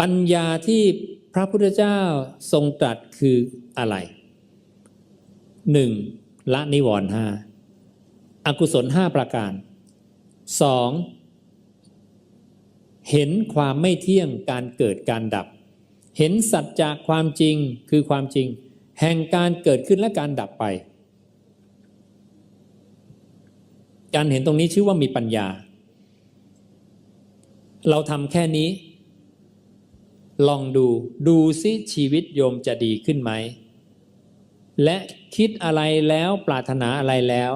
ปัญญาที่พระพุทธเจ้าทรงตรัสคืออะไรหนึ่งละนิวรณ์ห้าอกุศลห้าประการสองเห็นความไม่เที่ยงการเกิดการดับ เห็นสัจจะความจริงคือความจริง แห่งการเกิดขึ้นและการดับไป การเห็นตรงนี้ชื่อว่ามีปัญญา เราทำแค่นี้ ลองดูดูซิชีวิตโยมจะดีขึ้นไหม และคิดอะไรแล้วปรารถนาอะไรแล้ว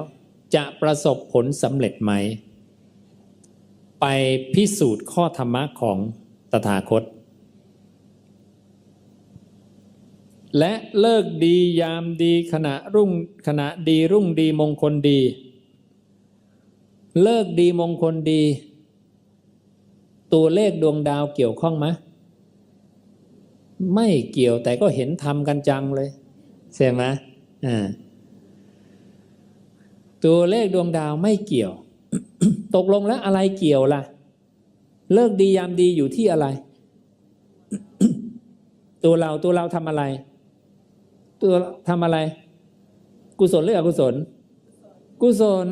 จะประสบผลสำเร็จไหม ไปพิสูจน์ข้อธรรมะของตถาคต และเลิกดียามดีขณะรุ่งขณะดีรุ่งดีมงคลดี เลิกดีมงคลดี ตัวเลขดวงดาวเกี่ยวข้องไหม ไม่เกี่ยวแต่ก็เห็นทำกันจังเลยใช่ไหมอ่าตัวเลขดวงดาวไม่เกี่ยว ตกลงแล้วอะไรเกี่ยวล่ะ เลิกดียามดีอยู่ที่อะไร ตัวเราตัวเราทำอะไร ตัวทำอะไร กุศลหรืออกุศล กุศล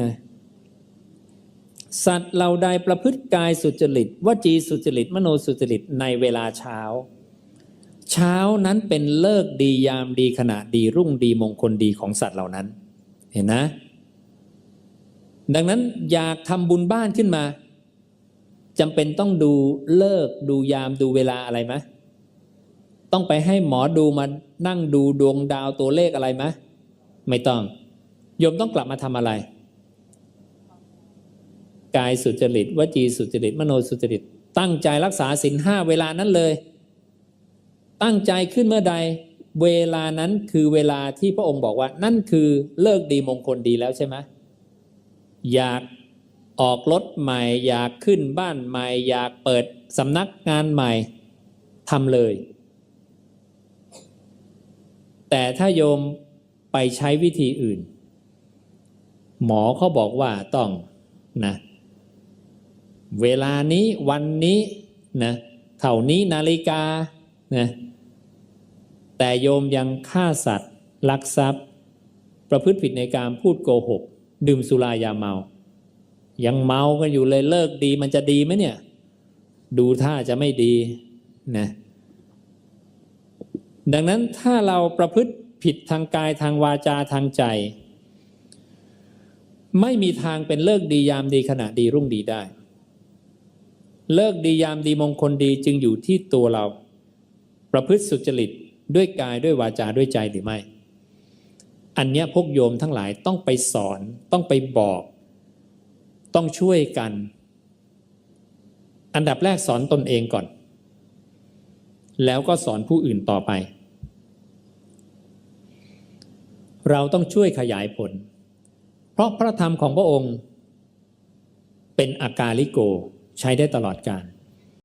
นะ สัตว์เราใดประพฤติกายสุจริตวจีสุจริต มโนสุจริตในเวลาเช้า เช้านั้นเป็นเลิกดียามดีขณะดีรุ่งดีมงคลดีของสัตว์เหล่านั้น เห็นนะ ดังนั้นอยากทำบุญบ้านขึ้นมาจำเป็นต้องดูเลิกดูยามดูเวลาอะไรไหมต้องไปให้หมอดูมานั่งดูดวงดาวตัวเลขอะไรไหมไม่ต้องโยมต้องกลับมาทำอะไร กายสุจริตวจีสุจริต มโนสุจริต ตั้งใจรักษาศีลห้าเวลานั้นเลย ตั้งใจขึ้นเมื่อใด เวลานั้นคือเวลาที่พระองค์บอกว่า นั่นคือเลิกดีมงคลดีแล้วใช่ไหมอยากออกรถใหม่ อยากขึ้นบ้านใหม่ อยากเปิดสำนักงานใหม่ทำเลย แต่ถ้าโยมไปใช้วิธีอื่น หมอเขาบอกว่าต้องนะ เวลานี้วันนี้นะเท่านี้นาฬิกานะแต่โยมยังฆ่าสัตว์ ลักทรัพย์ ประพฤติผิดในการพูดโกหก ดื่มสุรายาเมา ยังเมากันอยู่เลยเลิกดีมันจะดีไหมเนี่ย ดูท่าจะไม่ดีนะดังนั้นถ้าเราประพฤติผิดทางกายทางวาจาทางใจ ไม่มีทางเป็นเลิกดียามดีขณะดีรุ่งดีได้ เลิกดียามดีมงคลดีจึงอยู่ที่ตัวเรา ประพฤติสุจริตด้วยกายด้วยวาจาด้วยใจหรือไม่ อันเนี้ยพวกโยมทั้งหลายต้องไปสอน ต้องไปบอก ต้องช่วยกัน อันดับแรกสอนตนเองก่อน แล้วก็สอนผู้อื่นต่อไป เราต้องช่วยขยายผล เพราะพระธรรมของพระองค์ เป็นอากาลิโก ใช้ได้ตลอดกาล